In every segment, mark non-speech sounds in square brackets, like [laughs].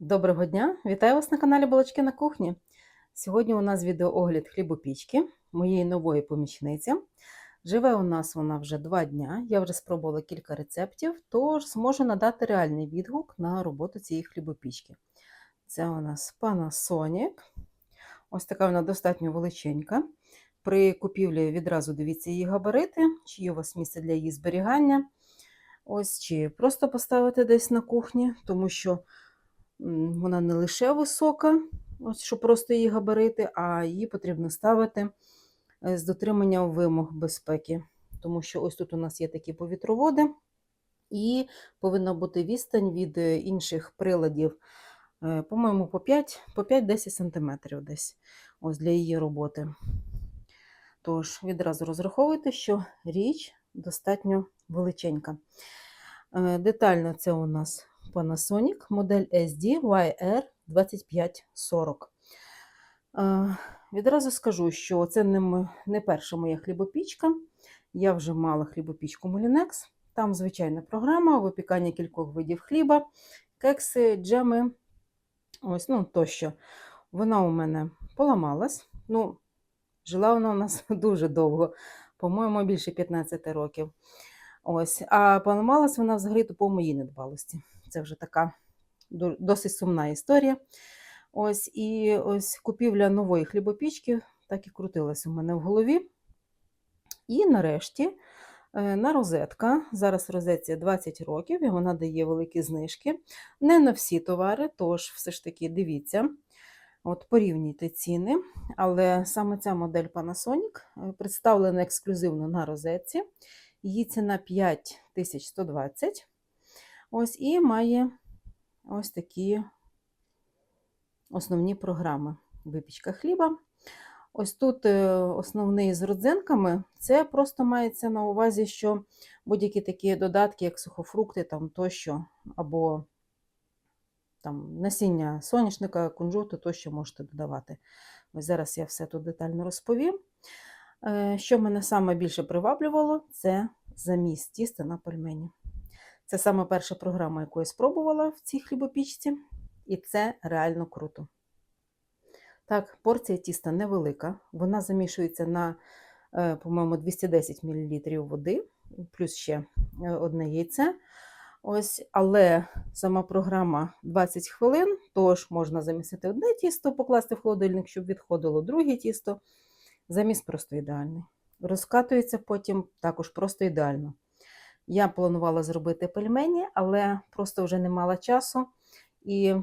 Доброго дня! Вітаю вас на каналі Балачки на кухні. Сьогодні у нас відеоогляд хлібопічки моєї нової помічниці. Живе у нас вона вже два дня. Я вже спробувала кілька рецептів, тож зможу надати реальний відгук на роботу цієї хлібопічки. Це у нас Panasonic. Ось така вона достатньо величенька. При купівлі відразу дивіться її габарити, чи є у вас місце для її зберігання. Ось, чи просто поставити десь на кухні, тому що Вона не лише висока, ось що просто її габарити, а її потрібно ставити е, з дотриманням вимог безпеки. Тому що ось тут у нас є такі повітроводи, і повинна бути відстань від е, інших приладів, е, по-моєму, по 5 по 5-10 см десь ось для її роботи. Тож, відразу розраховуйте, що річ достатньо величенька. Детально це у нас Panasonic, модель SD YR2540. Е, Відразу скажу, що це не, перша моя хлібопічка. Я вже мала хлібопічку Molinex. Там звичайна програма, випікання кількох видів хліба, кекси, джеми. Ось, ну, тощо. Вона у мене поламалась. Ну, жила вона у нас [laughs] дуже довго, по-моєму, більше 15 років. Ось, а поламалась вона взагалі по моїй недбалості. Це вже така досить сумна історія. Ось, і ось купівля нової хлібопічки так і крутилась у мене в голові. І нарешті е, на розетка. Зараз розетці 20 років, і вона дає великі знижки. Не на всі товари, тож все ж таки дивіться, от порівнюйте ціни. Але саме ця модель Panasonic е, представлена ексклюзивно на розетці. Її ціна 5120. Ось і має ось такі основні програми. Випічка хліба. Ось тут е, основний з родзинками. Це просто мається на увазі, що будь-які такі додатки, як сухофрукти там тощо, або там, насіння соняшника, кунжуту, тощо можете додавати. Ось зараз я все тут детально розповім. Е, Що мене саме більше приваблювало, це заміс тіста на пельмені. Це саме перша програма, яку я спробувала в цій хлібопічці, і це реально круто. Так, порція тіста невелика, вона замішується на, е, по-моєму, 210 мл води, плюс ще е, одне яйце. Ось, але сама програма 20 хвилин, тож можна замісити одне тісто, покласти в холодильник, щоб відходило друге тісто. Заміс просто ідеальний. Розкатується потім також просто ідеально. Я планувала зробити пельмені, але просто вже не мала часу і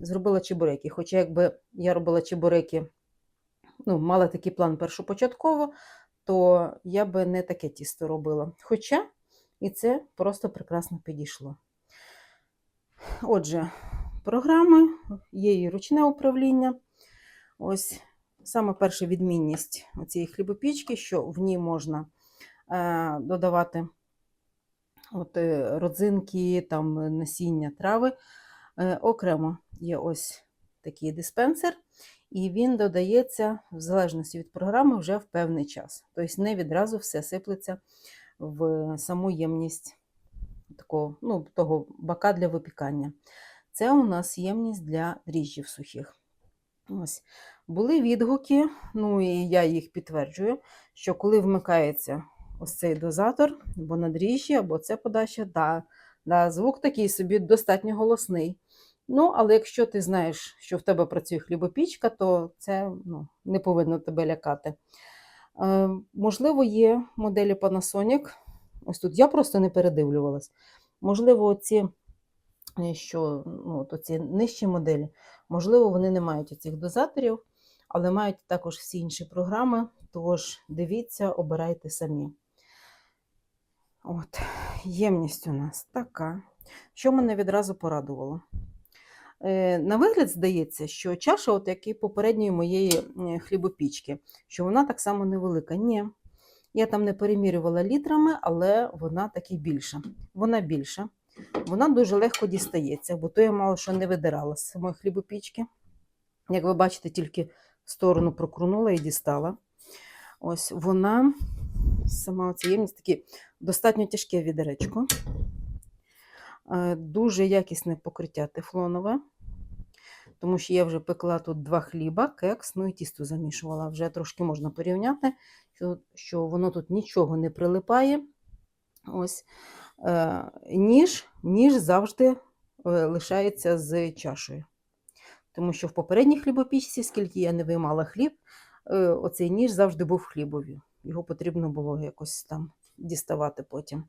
зробила чебуреки. Хоча, якби я робила чебуреки, ну, мала такий план першопочатково, то я би не таке тісто робила. Хоча і це просто прекрасно підійшло. Отже, програми, є і ручне управління. Ось саме перша відмінність цієї хлібопічки, що в ній можна е, додавати от, е, родзинки, там, насіння, трави. Е, окремо є ось такий диспенсер, і він додається в залежності від програми вже в певний час. Тобто не відразу все сиплеться в саму ємність такого, ну, того бака для випікання. Це у нас ємність для дріжджів сухих. Ось. Були відгуки, ну і я їх підтверджую, що коли вмикається ось цей дозатор, або на дріжджі, або це подача, да, да, звук такий собі достатньо голосний. Ну, але якщо ти знаєш, що в тебе працює хлібопічка, то це ну, не повинно тебе лякати. Е, можливо, є моделі Panasonic. Ось тут я просто не передивлювалась. Можливо, ці, е, що ну, то ці нижчі моделі, можливо, вони не мають цих дозаторів, але мають також всі інші програми. Тож дивіться, обирайте самі. От, ємність у нас така. Що мене відразу порадувало? Е, На вигляд здається, що чаша, от як і попередньої моєї хлібопічки, що вона так само невелика. Ні, я там не перемірювала літрами, але вона таки більша. Вона більша. Вона дуже легко дістається, бо то я мало що не видирала з самої хлібопічки. Як ви бачите, тільки сторону прокрунула і дістала. Ось вона, сама ця ємність, такі достатньо тяжке відеречко. Е, Дуже якісне покриття тефлонове. тому що я вже пекла тут два хліба, кекс, ну і тісто замішувала. Вже трошки можна порівняти, що, що воно тут нічого не прилипає. Ось е, ніж, ніж завжди е, лишається з чашею. Тому що в попередній хлібопічці, скільки я не виймала хліб, е, оцей ніж завжди був хлібові. Його потрібно було якось там діставати потім.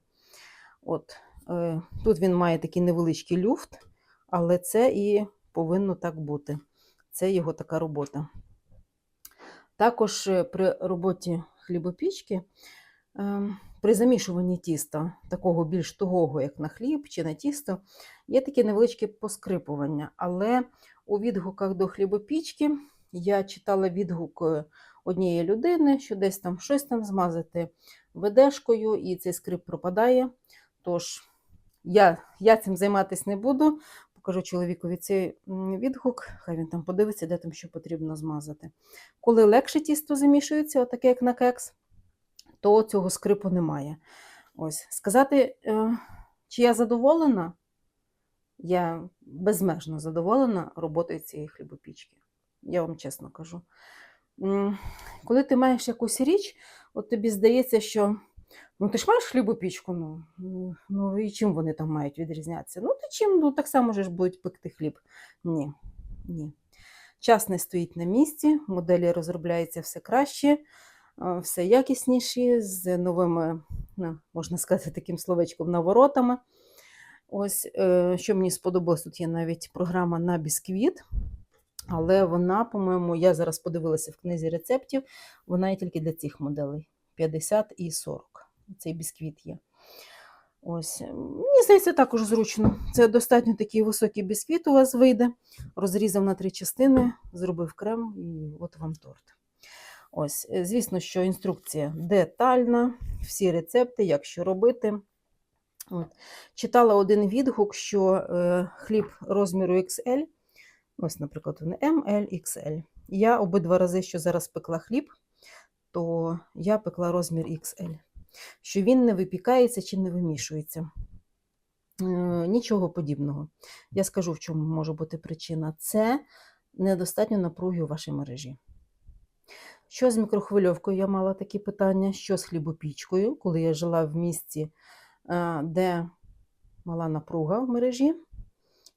От, е, тут він має такий невеличкий люфт, але це і повинно так бути. Це його така робота. Також е, при роботі хлібопічки, е, при замішуванні тіста, такого більш тугого, як на хліб чи на тісто, є таке невеличке поскрипування. Але у відгуках до хлібопічки я читала відгук е, однієї людини, що десь там щось там змазати ведешкою, і цей скрип пропадає. Тож я, я цим займатися не буду. Покажу чоловікові цей відгук, хай він там подивиться, де там що потрібно змазати. Коли легше тісто замішується, отаке як на кекс, то цього скрипу немає. Ось. Сказати, е, чи я задоволена, я безмежно задоволена роботою цієї хлібопічки. Я вам чесно кажу. Коли ти маєш якусь річ, от тобі здається, що ну ти ж маєш хлібопічку, ну, ну, ну і чим вони там мають відрізнятися? Ну, ти чим ну, так само ж будуть пекти хліб. Ні, ні. Час не стоїть на місці, моделі розробляються все краще, все якісніші, з новими, ну, можна сказати, таким словечком, наворотами. Ось, е, що мені сподобалось, тут є навіть програма на бісквіт. Але вона, по-моєму, я зараз подивилася в книзі рецептів, вона є тільки для цих моделей 50 і 40. Цей бісквіт є. Ось. Мені здається, також зручно. Це достатньо такий високий бісквіт у вас вийде. Розрізав на три частини, зробив крем і от вам торт. Ось, е, звісно, що інструкція детальна, всі рецепти, як що робити. От. Читала один відгук, що е, хліб розміру XL, ось, наприклад, вони ML, XL. Я обидва рази, що зараз пекла хліб, то я пекла розмір XL, що він не випікається чи не вимішується. Е, Нічого подібного. Я скажу, в чому може бути причина. Це недостатньо напруги у вашій мережі. Що з мікрохвильовкою? Я мала такі питання. Що з хлібопічкою, коли я жила в місті, е, де мала напруга в мережі.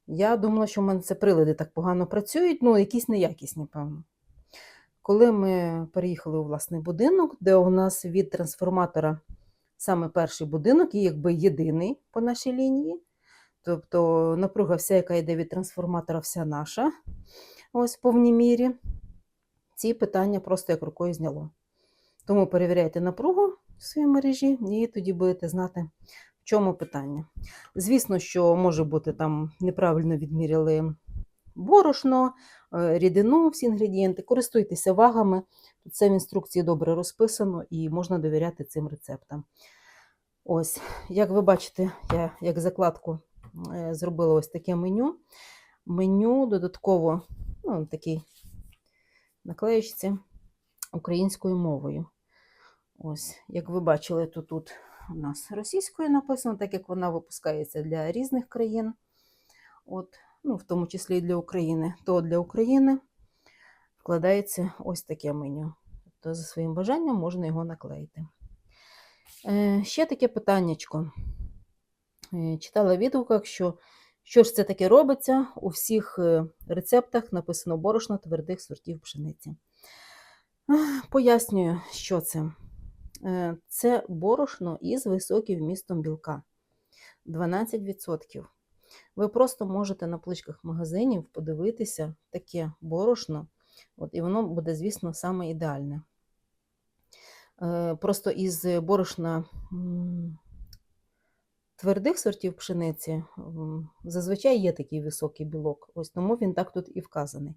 Я думала, що в мене це прилади так погано працюють, ну, якісь неякісні, певно. Коли ми переїхали у власний будинок, де у нас від трансформатора саме перший будинок, і якби єдиний по нашій лінії, тобто напруга вся, яка йде від трансформатора, вся наша, ось в повній мірі, ці питання просто як рукою зняло. Тому перевіряйте напругу в своїй мережі, і тоді будете знати, в чому питання. Звісно, що може бути там неправильно відміряли борошно, е, рідину, всі інгредієнти. Користуйтеся вагами. Це в інструкції добре розписано і можна довіряти цим рецептам. Ось, як ви бачите, я як закладку е, зробила ось таке меню. Меню додатково, ну, такий наклеїчці українською мовою. Ось, як ви бачили, то тут у нас російською написано, так як вона випускається для різних країн, от, ну, в тому числі і для України, то для України вкладається ось таке меню. Тобто, за своїм бажанням можна його наклеїти. Е, ще таке питаннячко. Е, читала в відгуках, що що ж це таке робиться? У всіх е, рецептах написано борошно твердих сортів пшениці. Пояснюю, що це. Е, Це борошно із високим вмістом білка 12%. Ви просто можете на поличках магазинів подивитися таке борошно, от, і воно буде, звісно, саме ідеальне. Е, Просто із борошна твердих сортів пшениці зазвичай є такий високий білок, ось тому він так тут і вказаний.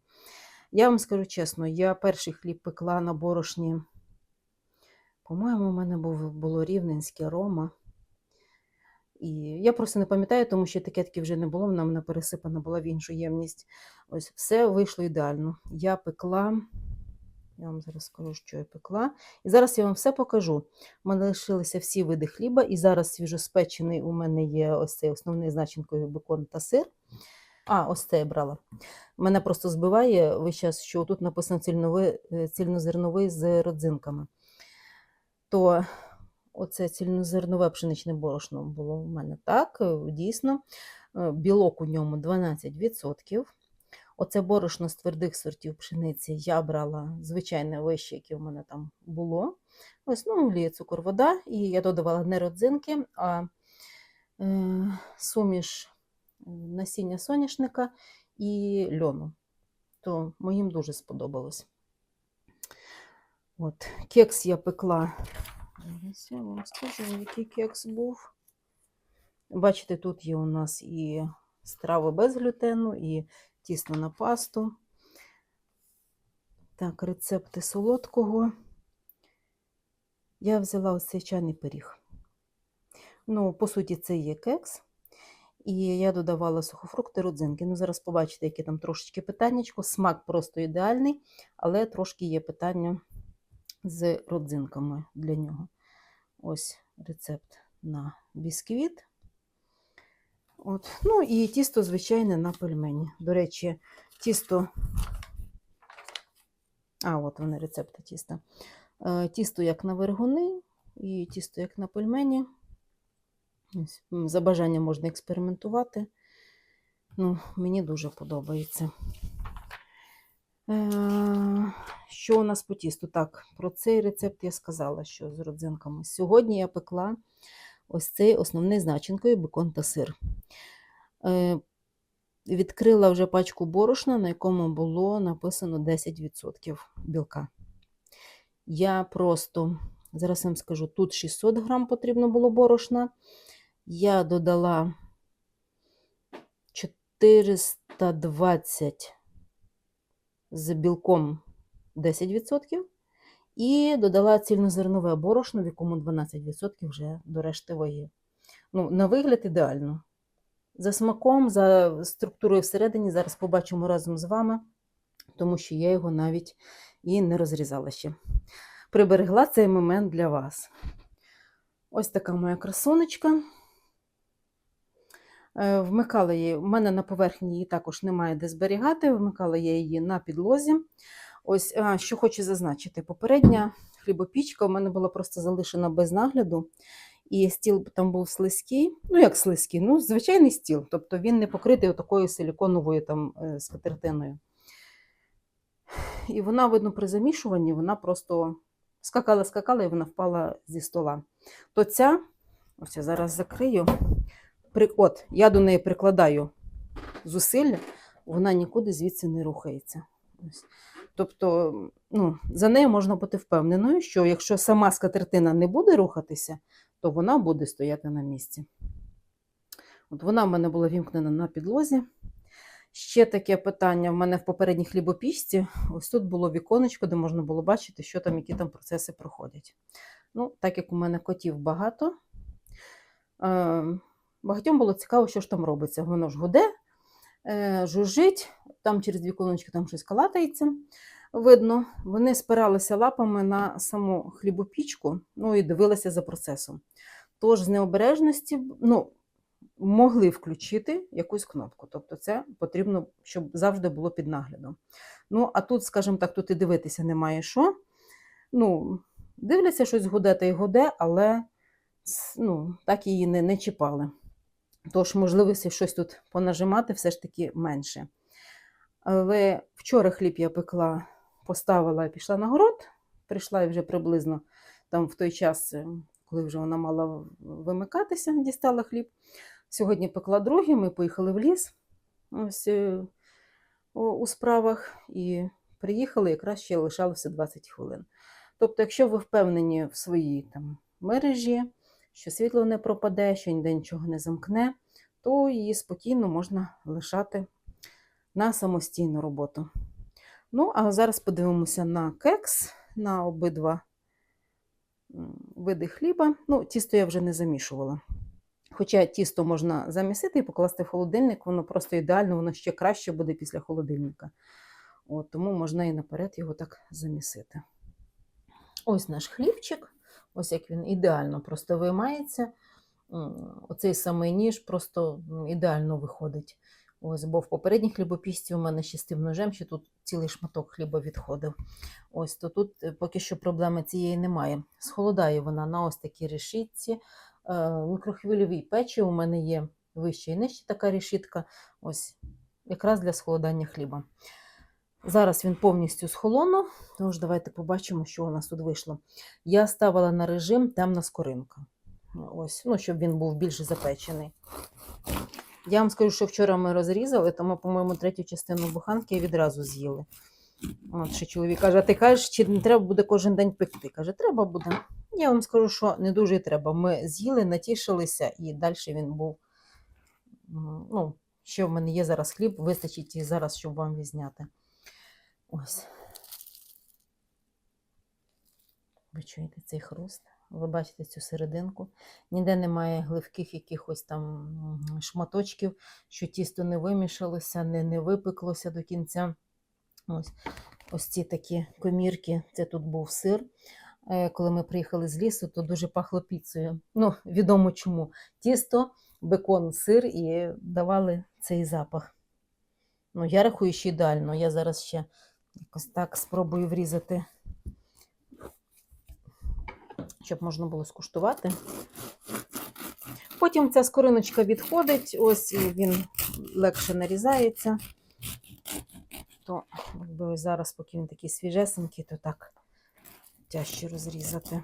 Я вам скажу чесно, я перший хліб пекла на борошні. По-моєму, у мене був, було рівненське рома. І я просто не пам'ятаю, тому що етикетки вже не було, вона мене пересипана була в іншу ємність. Ось все вийшло ідеально. Я пекла, я вам зараз скажу, що я пекла. І зараз я вам все покажу. У мене лишилися всі види хліба, і зараз свіжоспечений у мене є ось цей основний з начинкою бекон та сир. А, ось це я брала. Мене просто збиває весь час, що тут написано е, цільнозерновий з родзинками. То оце цільнозернове пшеничне борошно було в мене так, е, дійсно. Е, Білок у ньому 12%. Оце борошно з твердих сортів пшениці я брала звичайне вище, яке в мене там було. Ось, ну, олія, цукор, вода. І я додавала не родзинки, а е, суміш е, насіння соняшника і льону. То моїм дуже сподобалось. От, кекс я пекла. Зараз я вам скажу, який кекс був. Бачите, тут є у нас і страви без глютену, і тісно на пасту. Так, рецепти солодкого. Я взяла ось цей чайний пиріг. Ну, по суті, це є кекс. І я додавала сухофрукти, родзинки. Ну, зараз побачите, яке там трошечки питаннячко. Смак просто ідеальний, але трошки є питання з родзинками для нього. Ось рецепт на бісквіт. От. Ну і тісто звичайне на пельмені. До речі, тісто. А, от вони рецепти тіста. Е, Тісто як на вергуни, і тісто як на пельмені. За бажанням можна експериментувати. Ну, мені дуже подобається. Е, Що у нас по тісту? Так, про цей рецепт я сказала, що з родзинками. Сьогодні я пекла ось цей основний з начинкою бекон та сир. Е, Відкрила вже пачку борошна, на якому було написано 10% білка. Я просто, зараз вам скажу, тут 600 грам потрібно було борошна. Я додала 420 з білком 10%. І додала цільнозернове борошно, в якому 12% вже до решти ваги. Ну, на вигляд ідеально. За смаком, за структурою всередині, зараз побачимо разом з вами, тому що я його навіть і не розрізала ще. Приберегла цей момент для вас. Ось така моя красунечка. Е, Вмикала її, у мене на поверхні її також немає де зберігати, вмикала я її на підлозі. Ось, що хочу зазначити, попередня хлібопічка у мене була просто залишена без нагляду, і стіл там був слизький, ну як слизький, ну звичайний стіл, тобто він не покритий такою силіконовою е, скатертиною. І вона, видно, при замішуванні вона просто скакала, скакала, і вона впала зі стола. То ця, ось я зараз закрию, от, я до неї прикладаю зусилля, вона нікуди звідси не рухається. Тобто, ну, за нею можна бути впевненою, що якщо сама скатертина не буде рухатися, то вона буде стояти на місці. От вона в мене була вімкнена на підлозі. Ще таке питання в мене в попередній хлібопічці. Ось тут було віконечко, де можна було бачити, що там, які там процеси проходять. Ну, так як у мене котів багато, е, багатьом було цікаво, що ж там робиться. Воно ж гуде, е, жужжить, там через віконечко там щось калатається. Видно, вони спиралися лапами на саму хлібопічку, ну і дивилися за процесом. Тож з необережності, ну, могли включити якусь кнопку. Тобто це потрібно, щоб завжди було під наглядом. Ну, а тут, скажімо так, тут і дивитися немає що. Ну, дивляться, щось гуде та й гуде, але ну, так її не, не чіпали. Тож, можливості щось тут понажимати все ж таки менше. Але вчора хліб я пекла, поставила і пішла на город. Прийшла і вже приблизно там в той час, е, коли вже вона мала вимикатися, дістала хліб. Сьогодні пекла другий, ми поїхали в ліс ось е, у справах і приїхали, якраз ще лишалося 20 хвилин. Тобто, якщо ви впевнені в своїй там мережі, що світло не пропаде, що ніде нічого не замкне, то її спокійно можна лишати на самостійну роботу. Ну, а зараз подивимося на кекс, на обидва види хліба. Ну, тісто я вже не замішувала. Хоча тісто можна замісити і покласти в холодильник, воно просто ідеально, воно ще краще буде після холодильника. От, тому можна і наперед його так замісити. Ось наш хлібчик, ось як він ідеально просто виймається. Оцей самий ніж просто ідеально виходить. Ось, бо в попередній хлібопічці у мене ще з тим ножем, що тут цілий шматок хліба відходив. Ось то тут е, поки що проблеми цієї немає. Схолодає вона на ось такій решітці. Е, В мікрохвильовій печі у мене є вища і нижча така решітка. Ось якраз для схолодання хліба. Зараз він повністю схолонув, тож давайте побачимо, що у нас тут вийшло. Я ставила на режим темна скоринка. Ось, ну, щоб він був більш запечений. Я вам скажу, що вчора ми розрізали, тому, по-моєму, третю частину буханки відразу з'їли. От ще чоловік каже: а ти кажеш, чи не треба буде кожен день пекти? Каже, треба буде. Я вам скажу, що не дуже треба. Ми з'їли, натішилися, і далі він був. Ну, що в мене є зараз хліб, вистачить і зараз, щоб вам відзняти. Ось. Ви чуєте цей хруст? Ви бачите цю серединку. Ніде немає гливких якихось там шматочків, що тісто не вимішалося, не, не випеклося до кінця. Ось, ось ці такі комірки. Це тут був сир. Е, Коли ми приїхали з лісу, то дуже пахло піцею. Ну, відомо чому. Тісто, бекон, сир і давали цей запах. Ну, я рахую, що ідеально. Я зараз ще якось так спробую врізати, щоб можна було скуштувати. Потім ця скориночка відходить, ось він легше нарізається. То якби зараз, поки він такий свіжесенький, то так тяжче розрізати.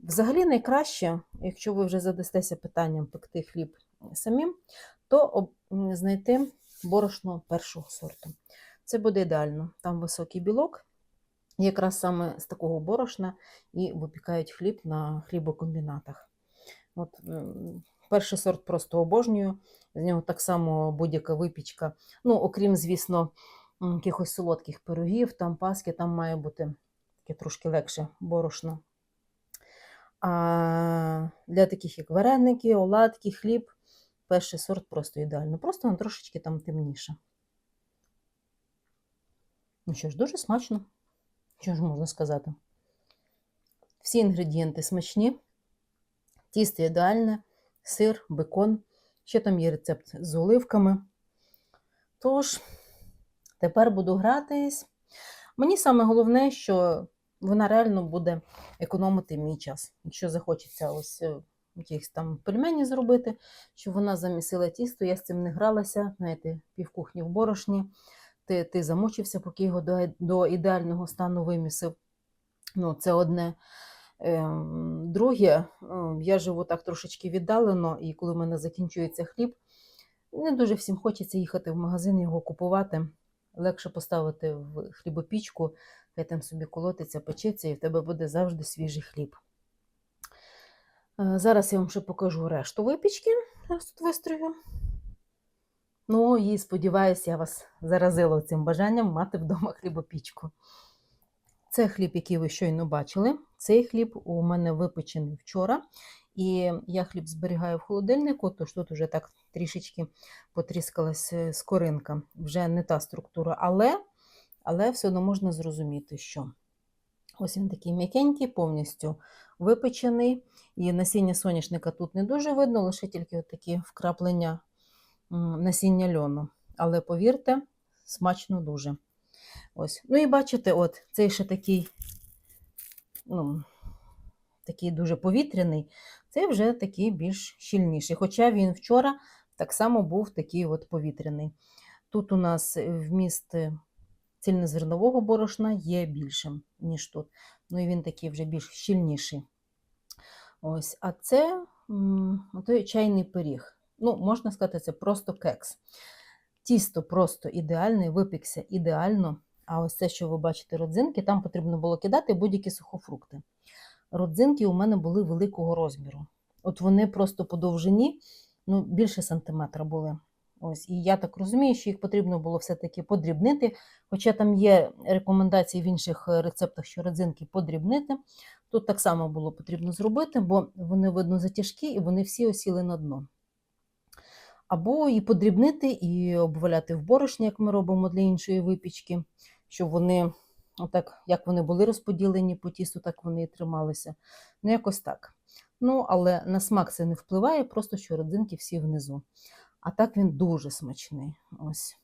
Взагалі найкраще, якщо ви вже задастеся питанням пекти хліб самим, то знайти борошно першого сорту. Це буде ідеально. Там високий білок. Якраз саме з такого борошна і випікають хліб на хлібокомбінатах. От, перший сорт просто обожнюю. З нього так само будь-яка випічка. Ну, окрім, звісно, якихось солодких пирогів, там паски, там має бути таке трошки легше борошно. А для таких, як вареники, оладки, хліб, перший сорт просто ідеально. Просто він трошечки там темніше. Ну що ж, дуже смачно. Що ж можна сказати? Всі інгредієнти смачні, тісто ідеальне, сир, бекон. Ще там є рецепт з оливками. Тож, тепер буду гратись. Мені саме головне, що вона реально буде економити мій час. Якщо захочеться ось е, якихось там пельмені зробити, щоб вона замісила тісто, я з цим не гралася, знаєте, півкухні в борошні. Ти, ти замучився, поки його до, до ідеального стану вимісив. Ну, це одне. Ем, Друге, ем, я живу так трошечки віддалено, і коли в мене закінчується хліб, не дуже всім хочеться їхати в магазин його купувати. Легше поставити в хлібопічку, хай там собі колотиться, печеться, і в тебе буде завжди свіжий хліб. Е, Зараз я вам ще покажу решту випічки. Зараз тут вистрою. Ну і сподіваюся, я вас заразила цим бажанням мати вдома хлібопічку. Це хліб, який ви щойно бачили. Цей хліб у мене випечений вчора. І я хліб зберігаю в холодильнику, тож тут вже так трішечки потріскалась е, скоринка. Вже не та структура, але, але все одно можна зрозуміти, що ось він такий м'якенький, повністю випечений. І насіння соняшника тут не дуже видно, лише тільки такі вкраплення насіння льону. Але повірте, смачно дуже. Ось. Ну і бачите, от цей ще такий, ну, такий дуже повітряний, цей вже такий більш щільніший. Хоча він вчора так само був такий от повітряний. Тут у нас вміст е, цільнозернового борошна є більшим, ніж тут. Ну і він такий вже більш щільніший. Ось, а це той чайний пиріг. Ну, можна сказати, це просто кекс. Тісто просто ідеальне, випікся ідеально. А ось це, що ви бачите, родзинки, там потрібно було кидати будь-які сухофрукти. Родзинки у мене були великого розміру. От вони просто по довжині ну, більше сантиметра були. Ось, і я так розумію, що їх потрібно було все-таки подрібнити. Хоча там є рекомендації в інших е, рецептах, що родзинки подрібнити. Тут так само було потрібно зробити, бо вони, видно, затяжкі і вони всі осіли на дно. Або і подрібнити, і обваляти в борошні, як ми робимо для іншої випічки, щоб вони, отак, як вони були розподілені по тісту, так вони і трималися. Ну, якось так. Ну, але на смак це не впливає, просто що родзинки всі внизу. А так він дуже смачний. Ось.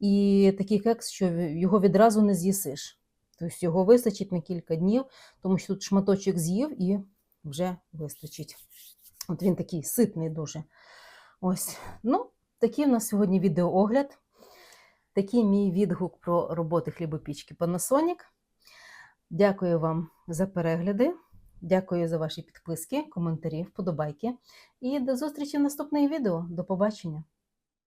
І такий кекс, що його відразу не з'їсиш. Тобто його вистачить на кілька днів, тому що тут шматочок з'їв і вже вистачить. От він такий ситний дуже. Ось. Ну, такий у нас сьогодні відеоогляд. Такий мій відгук про роботи хлібопічки Panasonic. Дякую вам за перегляди. Дякую за ваші підписки, коментарі, вподобайки. І до зустрічі в наступних відео. До побачення!